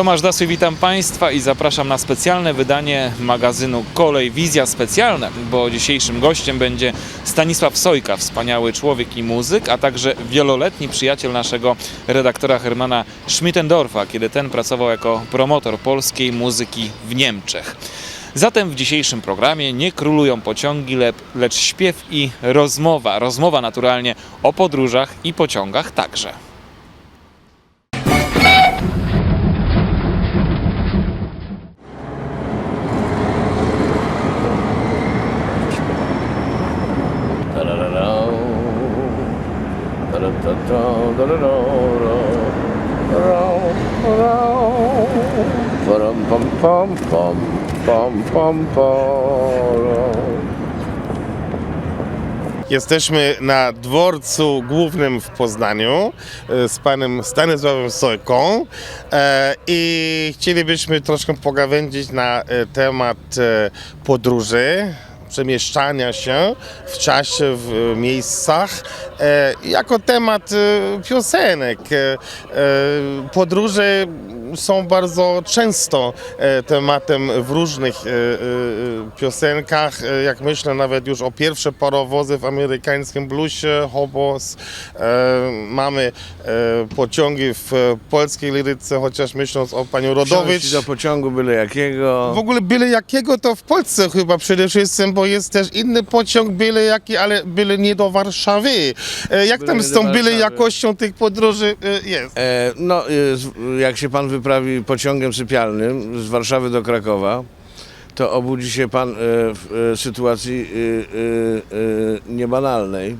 Tomasz Dasy, witam Państwa i zapraszam na specjalne wydanie magazynu Kolej Wizja Specjalne, bo dzisiejszym gościem będzie Stanisław Sojka, wspaniały człowiek i muzyk, a także wieloletni przyjaciel naszego redaktora Hermana Schmittendorfa, kiedy ten pracował jako promotor polskiej muzyki w Niemczech. Zatem w dzisiejszym programie nie królują pociągi, le- lecz śpiew i rozmowa. Rozmowa naturalnie o podróżach i pociągach także. Jesteśmy na dworcu głównym w Poznaniu e, z panem Stanisławem Sojką e, i chcielibyśmy troszkę pogawędzić na e, temat podróży, przemieszczania się w czasie, w miejscach, jako temat piosenek. Podróże są bardzo często e, tematem w różnych e, e, piosenkach. Jak myślę nawet już o pierwsze parowozy w amerykańskim bluesie, hobos. Mamy pociągi w polskiej liryce, chociaż myśląc o paniu Rodowicz. Do pociągu byle jakiego. W ogóle byle jakiego to w Polsce chyba przede wszystkim, bo jest też inny pociąg byle jaki, ale byle nie do Warszawy. Jak Byle tam z tą byle jakością tych podróży jest? E, no, jak się pan wyprawi pociągiem sypialnym z Warszawy do Krakowa, to obudzi się pan e, w e, sytuacji e, niebanalnej,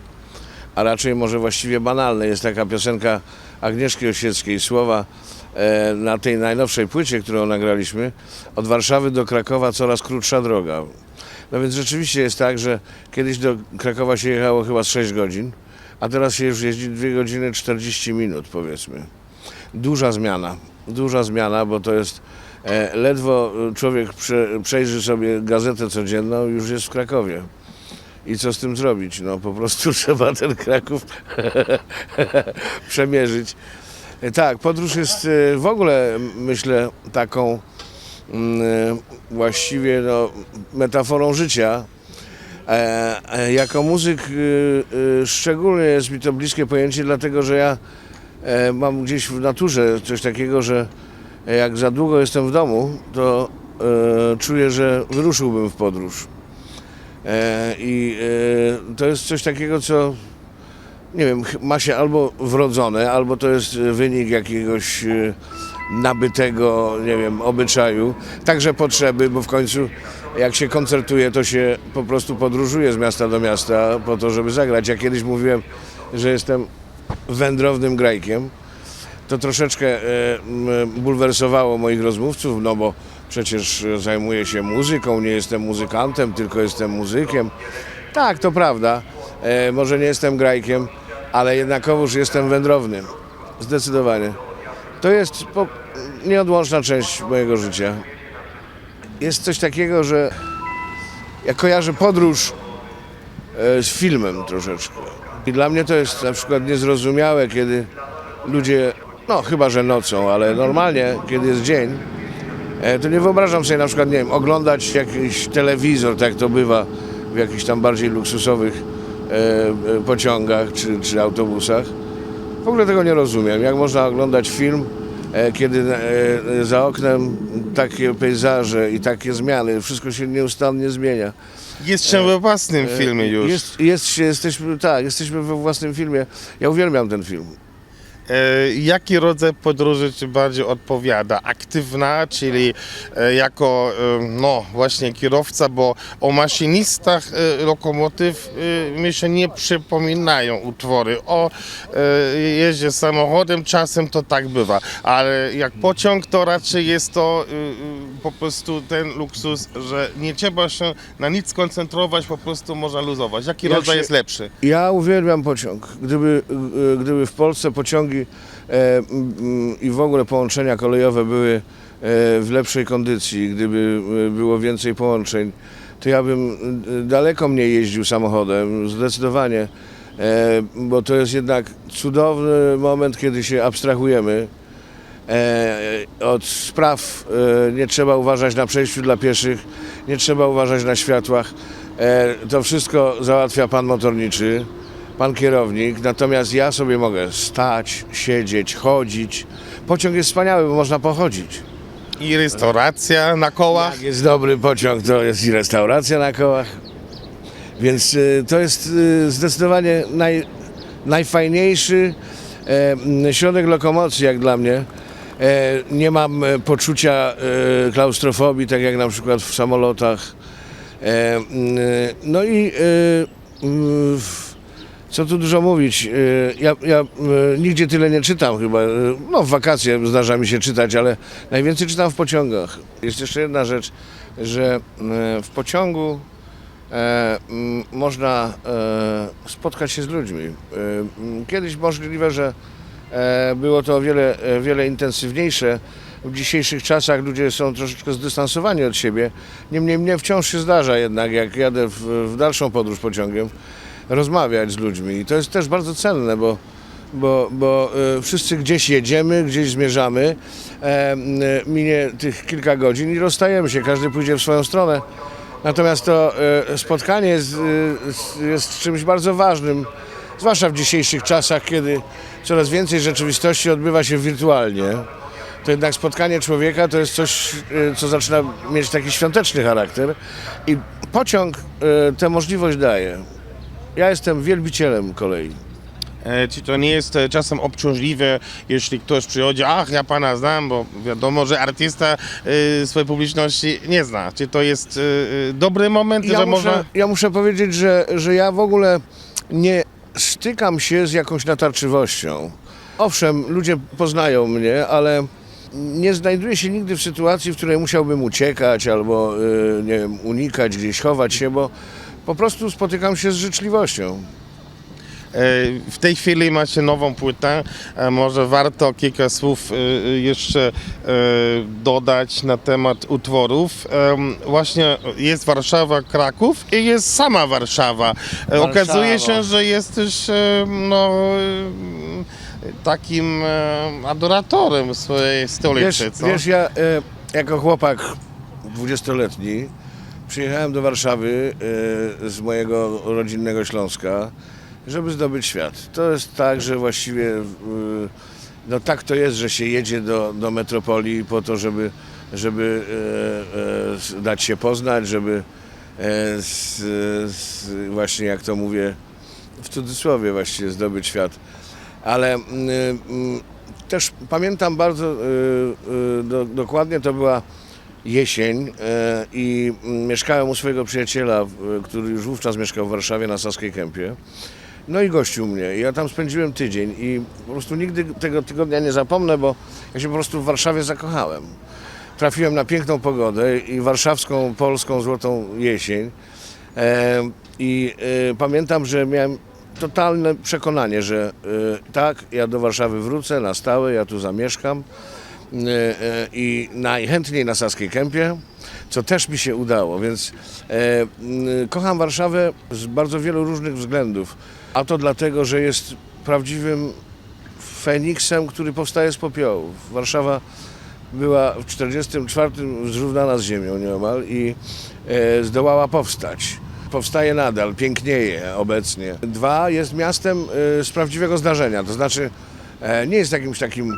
a raczej może właściwie banalnej. Jest taka piosenka Agnieszki Osieckiej, słowa na tej najnowszej płycie, którą nagraliśmy, od Warszawy do Krakowa coraz krótsza droga. No więc rzeczywiście jest tak, że kiedyś do Krakowa się jechało chyba z 6 godzin, a teraz się już jeździ 2 godziny 40 minut powiedzmy. Duża zmiana, duża zmiana, bo to jest e, ledwo e, człowiek prze, przejrzy sobie gazetę codzienną, już jest w Krakowie. I co z tym zrobić? No po prostu trzeba ten Kraków przemierzyć. E, Tak, podróż jest w ogóle myślę taką właściwie no, metaforą życia. Jako muzyk y, y, szczególnie jest mi to bliskie pojęcie, dlatego że ja mam gdzieś w naturze coś takiego, że jak za długo jestem w domu, to e, czuję, że wyruszyłbym w podróż. E, I e, to jest coś takiego, co nie wiem, ma się albo wrodzone, albo to jest e, wynik jakiegoś e, nabytego, nie wiem, obyczaju, także potrzeby, bo w końcu jak się koncertuje, to się po prostu podróżuje z miasta do miasta po to, żeby zagrać. Ja kiedyś mówiłem, że jestem wędrownym grajkiem. To troszeczkę e, bulwersowało moich rozmówców, no bo przecież zajmuję się muzyką, nie jestem muzykantem, tylko jestem muzykiem. Tak, to prawda. E, może nie jestem grajkiem, ale jednakowoż jestem wędrownym. Zdecydowanie. To jest nieodłączna część mojego życia. Jest coś takiego, że ja kojarzę podróż e, z filmem troszeczkę. I dla mnie to jest na przykład niezrozumiałe, kiedy ludzie, no chyba że nocą, ale normalnie, kiedy jest dzień, e, to nie wyobrażam sobie na przykład, nie wiem, oglądać jakiś telewizor, tak to bywa w jakichś tam bardziej luksusowych e, e, pociągach czy, czy autobusach. W ogóle tego nie rozumiem. Jak można oglądać film, kiedy za oknem takie pejzaże i takie zmiany, wszystko się nieustannie zmienia. Jest się we własnym filmie już. E, Jest, jest, jesteśmy, tak, jesteśmy we własnym filmie. Ja uwielbiam ten film. E, Jaki rodzaj podróży Ci bardziej odpowiada? Aktywna, czyli e, jako e, no właśnie kierowca, bo o maszynistach lokomotyw mi się nie przypominają utwory. O jeździe samochodem, czasem to tak bywa, ale jak pociąg to raczej jest to po prostu ten luksus, że nie trzeba się na nic koncentrować, po prostu można luzować. Jaki Jak rodzaj się- jest lepszy? Ja uwielbiam pociąg. Gdyby, gdyby w Polsce pociągi e, i w ogóle połączenia kolejowe były e, w lepszej kondycji, gdyby e, było więcej połączeń, to ja bym daleko mniej jeździł samochodem, zdecydowanie, bo to jest jednak cudowny moment, kiedy się abstrahujemy. Od spraw nie trzeba uważać na przejściu dla pieszych, nie trzeba uważać na światłach. To wszystko załatwia pan motorniczy, pan kierownik, natomiast ja sobie mogę stać, siedzieć, chodzić. Pociąg jest wspaniały, bo można pochodzić. I restauracja na kołach. Jak jest dobry pociąg, to jest i restauracja na kołach. Więc y, to jest y, zdecydowanie naj, najfajniejszy e, środek lokomocji, jak dla mnie. E, nie mam e, poczucia e, klaustrofobii, tak jak na przykład w samolotach. E, m, no i e, w- co tu dużo mówić, e, ja, ja e, nigdzie tyle nie czytam chyba, E, no w wakacje zdarza mi się czytać, ale najwięcej czytam w pociągach. Jest jeszcze jedna rzecz, że w pociągu można spotkać się z ludźmi. Kiedyś możliwe, że e, było to o wiele, e, wiele intensywniejsze. W dzisiejszych czasach ludzie są troszeczkę zdystansowani od siebie. Niemniej mnie wciąż się zdarza jednak, jak jadę w, w dalszą podróż pociągiem, rozmawiać z ludźmi. I to jest też bardzo cenne, bo, bo, bo e, wszyscy gdzieś jedziemy, gdzieś zmierzamy. E, m, minie tych kilka godzin i rozstajemy się, każdy pójdzie w swoją stronę. Natomiast to e, spotkanie jest, jest czymś bardzo ważnym, zwłaszcza w dzisiejszych czasach, kiedy coraz więcej rzeczywistości odbywa się wirtualnie. To jednak spotkanie człowieka to jest coś, co zaczyna mieć taki świąteczny charakter i pociąg e, tę możliwość daje. Ja jestem wielbicielem kolei. E, Czy to nie jest e, czasem obciążliwe, jeśli ktoś przychodzi, ach, ja pana znam, bo wiadomo, że artysta e, swojej publiczności nie zna. Czy to jest e, e, dobry moment, Ja że muszę, można... ja muszę powiedzieć, że, że ja w ogóle nie stykam się z jakąś natarczywością. Owszem, ludzie poznają mnie, ale nie znajduję się nigdy w sytuacji, w której musiałbym uciekać albo y, nie wiem, unikać, gdzieś chować się, bo po prostu spotykam się z życzliwością. E, W tej chwili macie nową płytę. E, Może warto kilka słów e, jeszcze dodać na temat utworów. Właśnie jest Warszawa, Kraków i jest sama Warszawa. E, Okazuje się, że jesteś no, takim adoratorem swojej Wiesz, stolicy. co? wiesz ja jako chłopak dwudziestoletni przyjechałem do Warszawy e, z mojego rodzinnego Śląska, żeby zdobyć świat. To jest tak, że właściwie e, no tak to jest, że się jedzie do, do metropolii po to, żeby, żeby e, dać się poznać, żeby z, z, właśnie jak to mówię w cudzysłowie właściwie zdobyć świat. Ale też pamiętam bardzo do, dokładnie, to była jesień y, i mieszkałem u swojego przyjaciela, który już wówczas mieszkał w Warszawie na Saskiej Kępie. No i gościł mnie. Ja tam spędziłem tydzień i po prostu nigdy tego tygodnia nie zapomnę, bo ja się po prostu w Warszawie zakochałem. Trafiłem na piękną pogodę i warszawską, polską, złotą jesień. E, I e, pamiętam, że miałem totalne przekonanie, że e, tak, ja do Warszawy wrócę na stałe, ja tu zamieszkam e, e, i najchętniej na Saskiej Kępie, co też mi się udało, więc e, kocham Warszawę z bardzo wielu różnych względów, a to dlatego, że jest prawdziwym Feniksem, który powstaje z popiołów. Warszawa była w 1944 zrównana z ziemią nieomal i e, zdołała powstać. Powstaje nadal, pięknieje obecnie. Dwa, jest miastem e, z prawdziwego zdarzenia, to znaczy e, nie jest jakimś takim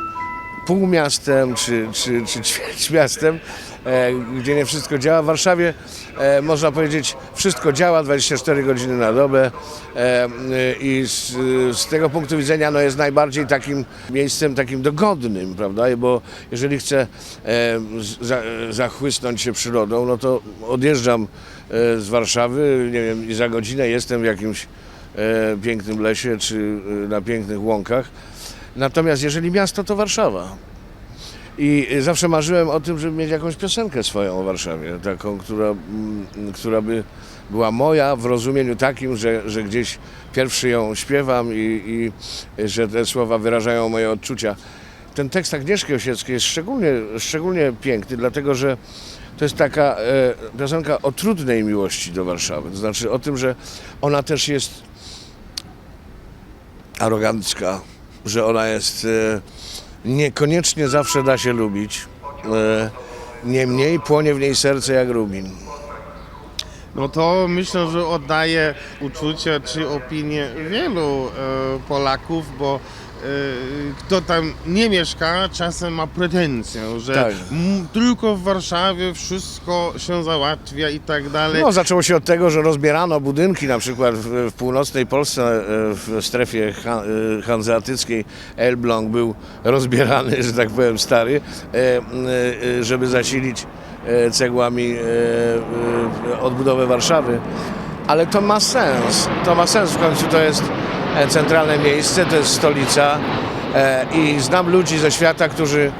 półmiastem czy, czy, czy ćwierć miastem, e, gdzie nie wszystko działa. W Warszawie e, można powiedzieć wszystko działa 24 godziny na dobę e, i z, z tego punktu widzenia no, jest najbardziej takim miejscem takim dogodnym, prawda? Bo jeżeli chcę e, za, zachłysnąć się przyrodą, no to odjeżdżam e, z Warszawy, nie wiem, i za godzinę jestem w jakimś e, pięknym lesie czy e, na pięknych łąkach. Natomiast jeżeli miasto, to Warszawa. I zawsze marzyłem o tym, żeby mieć jakąś piosenkę swoją o Warszawie, taką, która, mm, która by była moja w rozumieniu takim, że, że gdzieś pierwszy ją śpiewam i, i że te słowa wyrażają moje odczucia. Ten tekst Agnieszki Osieckiej jest szczególnie, szczególnie piękny, dlatego że to jest taka e, piosenka o trudnej miłości do Warszawy. To znaczy o tym, że ona też jest arogancka, że ona jest niekoniecznie zawsze da się lubić. E, Niemniej płonie w niej serce jak rubin. No to myślę, że oddaje uczucia czy opinie wielu e, Polaków, bo e, kto tam nie mieszka, czasem ma pretensję, że Tak. tylko w Warszawie wszystko się załatwia i tak dalej. No, zaczęło się od tego, że rozbierano budynki, na przykład w, w północnej Polsce, e, w strefie ha, e, hanzeatyckiej Elbląg był rozbierany, że tak powiem, stary, e, żeby zasilić cegłami odbudowę Warszawy. Ale to ma sens. To ma sens. W końcu to jest centralne miejsce, to jest stolica. E, i znam ludzi ze świata, którzy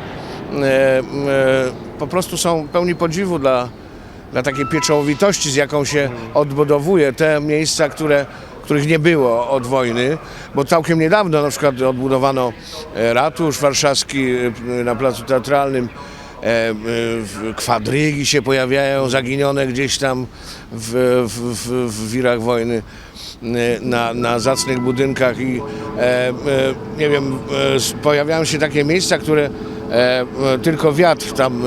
e, e, po prostu są pełni podziwu dla, dla takiej pieczołowitości, z jaką się odbudowuje te miejsca, które, których nie było od wojny, bo całkiem niedawno na przykład odbudowano e, ratusz warszawski e, na Placu Teatralnym, e, e, kwadrygi się pojawiają zaginione gdzieś tam w, w, w, w wirach wojny. e, na, na zacnych budynkach i e, e, nie wiem, e, pojawiają się takie miejsca, które tylko wiatr tam,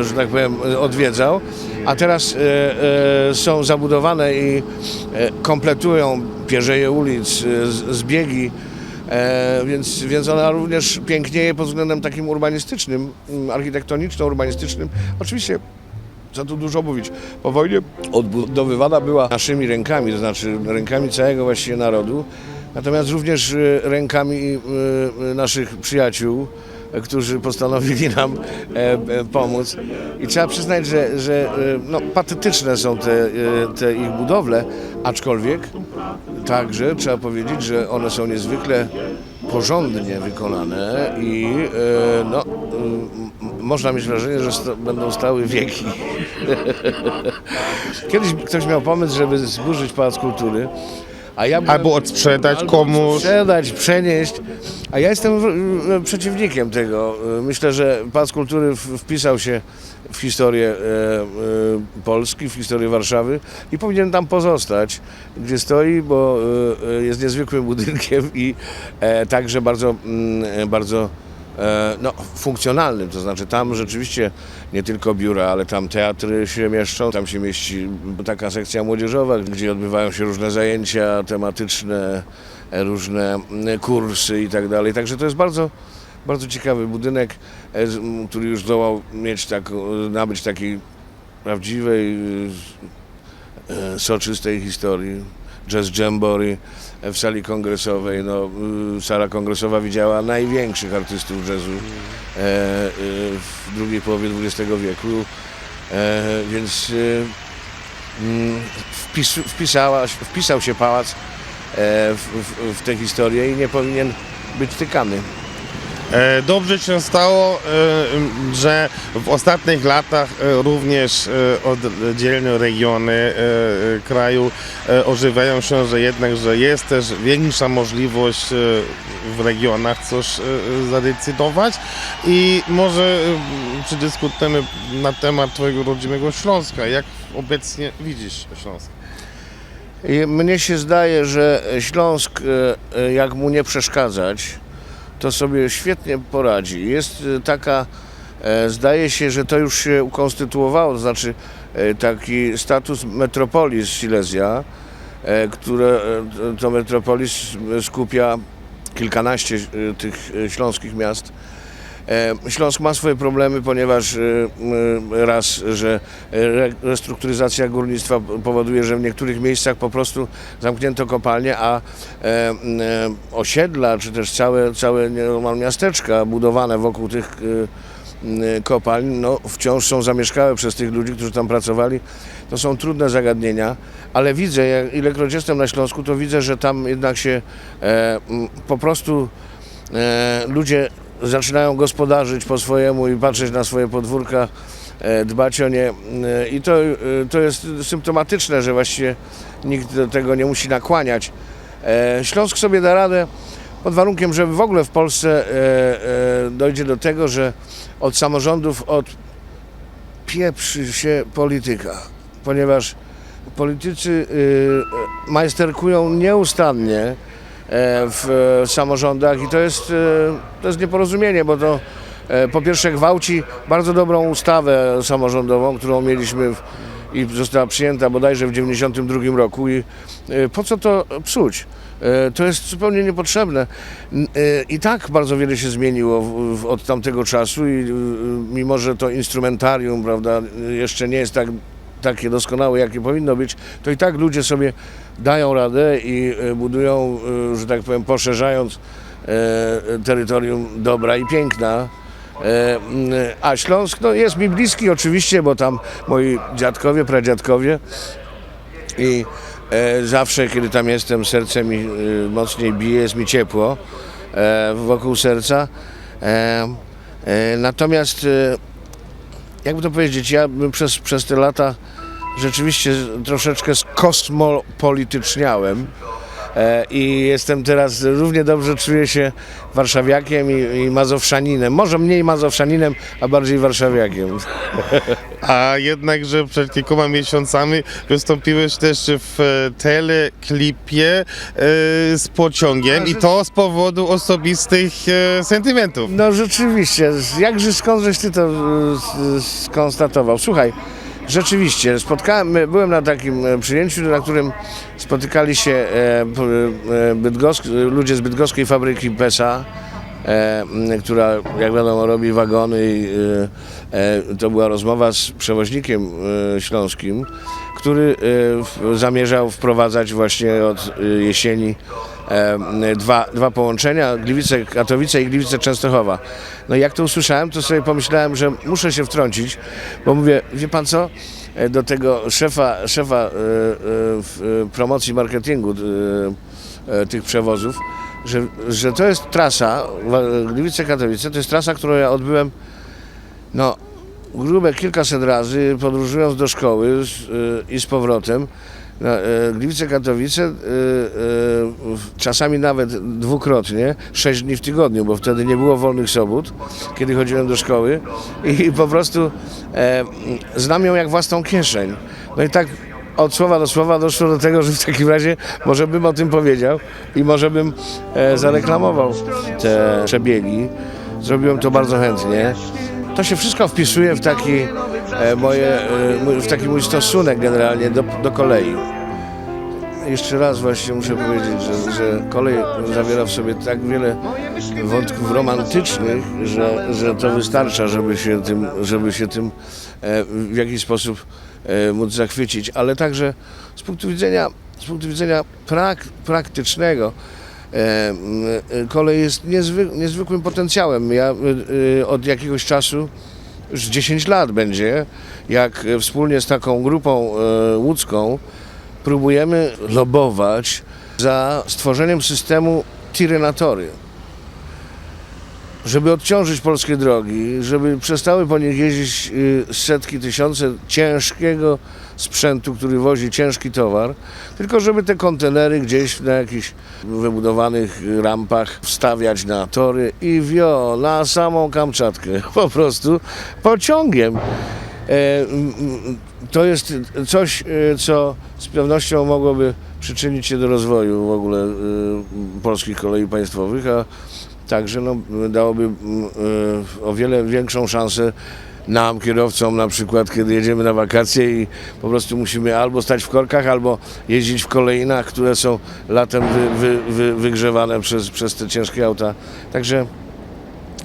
że tak powiem, odwiedzał, a teraz są zabudowane i kompletują pierzeje ulic, zbiegi, więc, więc ona również pięknieje pod względem takim urbanistycznym, architektoniczno-urbanistycznym. Oczywiście co tu dużo mówić. Po wojnie odbudowywana była naszymi rękami, to znaczy rękami całego właściwie narodu, natomiast również e, rękami e, naszych przyjaciół, e, którzy postanowili nam e, e, pomóc. I trzeba przyznać, że, że e, no, patetyczne są te, e, te ich budowle, aczkolwiek także trzeba powiedzieć, że one są niezwykle porządnie wykonane i e, no, można mieć wrażenie, że sta- będą stały wieki. Kiedyś ktoś miał pomysł, żeby zburzyć Pałac Kultury, a ja byłem, Albo odsprzedać albo komuś. Sprzedać, przenieść. A ja jestem przeciwnikiem tego. Myślę, że Pałac Kultury wpisał się w historię e, e, Polski, w historię Warszawy i powinien tam pozostać, gdzie stoi, bo e, jest niezwykłym budynkiem i także bardzo, mm, bardzo no, funkcjonalnym. To znaczy tam rzeczywiście nie tylko biura, ale tam teatry się mieszczą, tam się mieści taka sekcja młodzieżowa, gdzie odbywają się różne zajęcia tematyczne, e, różne kursy i tak dalej. Także to jest bardzo, bardzo ciekawy budynek, e, który już zdołał mieć tak, nabyć takiej prawdziwej, e, soczystej historii. Jazz Jamboree w sali kongresowej. No, y, sala kongresowa widziała największych artystów jazzu e, e, w drugiej połowie XX wieku, e, więc y, mm, wpis, wpisała, wpisał się pałac e, w, w, w tę historię i nie powinien być tykany. E, Dobrze się stało, e, że w ostatnich latach e, również oddzielne regiony kraju ożywiają się, że jednak, że jest też większa możliwość w regionach coś zadecydować i może przedyskutujemy na temat Twojego rodzimego Śląska. Jak obecnie widzisz Śląsk? Mnie się zdaje, że Śląsk, jak mu nie przeszkadzać, to sobie świetnie poradzi. Jest e, taka, e, zdaje się, że to już się ukonstytuowało, to znaczy e, taki status metropolis Silesia, które to metropolis skupia kilkanaście tych śląskich miast. E, Śląsk ma swoje problemy, ponieważ e, raz, że re- restrukturyzacja górnictwa powoduje, że w niektórych miejscach po prostu zamknięto kopalnie, a e, osiedla, czy też całe, całe niemal miasteczka budowane wokół tych kopalń, no, wciąż są zamieszkałe przez tych ludzi, którzy tam pracowali. To są trudne zagadnienia, ale widzę, jak, ilekroć jestem na Śląsku, to widzę, że tam jednak się po prostu ludzie zaczynają gospodarzyć po swojemu i patrzeć na swoje podwórka, e, dbać o nie. E, I to, e, to jest symptomatyczne, że właściwie nikt do tego nie musi nakłaniać. Śląsk sobie da radę pod warunkiem, że w ogóle w Polsce dojdzie do tego, że od samorządów odpieprzy się polityka, ponieważ politycy y, majsterkują nieustannie w e, samorządach i to jest, e, to jest nieporozumienie, bo to e, po pierwsze gwałci bardzo dobrą ustawę samorządową, którą mieliśmy w, i została przyjęta bodajże w 1992 roku i po co to psuć? To jest zupełnie niepotrzebne. I tak bardzo wiele się zmieniło w, w, od tamtego czasu i mimo, że to instrumentarium prawda, jeszcze nie jest tak, takie doskonałe, jakie powinno być, to i tak ludzie sobie dają radę i e, budują, e, że tak powiem, poszerzając e, terytorium dobra i piękna. E, m, A Śląsk no, jest mi bliski oczywiście, bo tam moi dziadkowie, pradziadkowie i zawsze, kiedy tam jestem, serce mi mocniej bije, jest mi ciepło wokół serca. Natomiast, jakby to powiedzieć, ja przez, przez te lata rzeczywiście troszeczkę skosmopolityczniałem. E, I jestem teraz równie dobrze czuję się warszawiakiem i, i mazowszaninem. Może mniej mazowszaninem, a bardziej warszawiakiem. A jednakże przed kilkoma miesiącami wystąpiłeś też w teleklipie e, z pociągiem i to z powodu osobistych e, sentymentów. No rzeczywiście, jakże skąd żeś ty to skonstatował? Słuchaj, rzeczywiście, spotkałem, byłem na takim e, przyjęciu, na którym spotykali się e, e, bydgosk, ludzie z bydgoskiej fabryki PESA, która jak wiadomo robi wagony i e, e, to była rozmowa z przewoźnikiem e, śląskim, który e, zamierzał wprowadzać właśnie od e, jesieni e, dwa, dwa połączenia, Gliwice-Katowice i Gliwice-Częstochowa. No i jak to usłyszałem, to sobie pomyślałem, że muszę się wtrącić, bo mówię, wie pan co, E, do tego szefa, szefa e, e, e, promocji marketingu e, e, tych przewozów, że, że to jest trasa, Gliwice-Katowice, to jest trasa, którą ja odbyłem no, grube kilkaset razy, podróżując do szkoły z, y, i z powrotem. Na, e, Gliwice Katowice, y, y, czasami nawet dwukrotnie, sześć dni w tygodniu, bo wtedy nie było wolnych sobot, kiedy chodziłem do szkoły i po prostu e, znam ją jak własną kieszeń. No i tak od słowa do słowa doszło do tego, że w takim razie może bym o tym powiedział i może bym e, zareklamował te przebiegi. Zrobiłem to bardzo chętnie. To się wszystko wpisuje w taki, e, moje, e, w taki mój stosunek generalnie do, do kolei. Jeszcze raz właśnie muszę powiedzieć, że, że kolej zawiera w sobie tak wiele wątków romantycznych, że, że to wystarcza, żeby się tym, żeby się tym e, w jakiś sposób móc zachwycić, ale także z punktu widzenia, z punktu widzenia prak, praktycznego e, e, kolej jest niezwy, niezwykłym potencjałem. Ja e, e, od jakiegoś czasu, już 10 lat będzie, jak e, wspólnie z taką grupą e, łódzką próbujemy lobować za stworzeniem systemu Tirenatory żeby odciążyć polskie drogi, żeby przestały po nich jeździć y, setki, tysiące ciężkiego sprzętu, który wozi ciężki towar, tylko żeby te kontenery gdzieś na jakichś wybudowanych rampach wstawiać na tory i wio, na samą Kamczatkę, po prostu pociągiem. E, To jest coś, e, co z pewnością mogłoby przyczynić się do rozwoju w ogóle e, polskich kolei państwowych, a także no, dałoby mm, e, o wiele większą szansę nam, kierowcom na przykład, kiedy jedziemy na wakacje i po prostu musimy albo stać w korkach, albo jeździć w kolejnach, które są latem wy, wy, wy, wygrzewane przez, przez te ciężkie auta. Także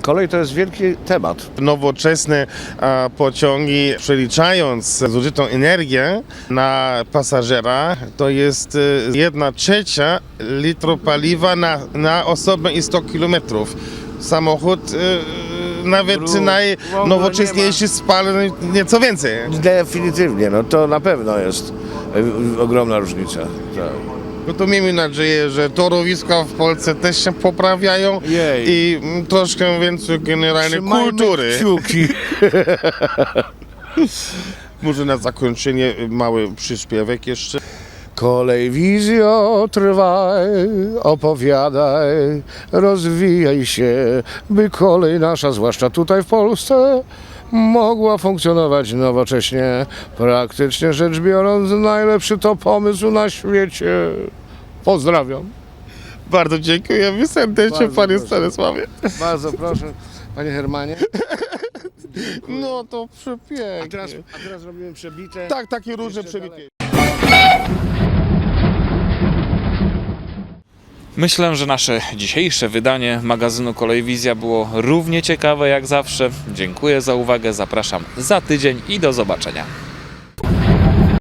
kolej to jest wielki temat. Nowoczesne a, pociągi, przeliczając zużytą energię na pasażera, to jest e, jedna trzecia litru paliwa na, na osobę i 100 kilometrów. Samochód e, nawet Dróg w ogóle najnowocześniejszy spala nieco więcej. Definitywnie, no to na pewno jest ogromna różnica. Tak. No to miejmy nadzieję, że torowiska w Polsce też się poprawiają Jej. i mm, troszkę więcej generalnie Trzymajmy kultury. Kciuki. Może na zakończenie mały przyśpiewek jeszcze. Kolej wizjo, trwaj, opowiadaj, rozwijaj się, by kolej nasza, zwłaszcza tutaj w Polsce, mogła funkcjonować nowocześnie. Praktycznie rzecz biorąc, najlepszy to pomysł na świecie. Pozdrawiam. Bardzo dziękujemy serdecznie, Bardzo panie proszę. Stanisławie. Bardzo proszę, panie Hermanie. No to przepięknie. A teraz, a teraz robimy przebite. Tak, takie różne Jeszcze dalej. Myślę, że nasze dzisiejsze wydanie magazynu Kolejwizja było równie ciekawe jak zawsze. Dziękuję za uwagę, zapraszam za tydzień i do zobaczenia.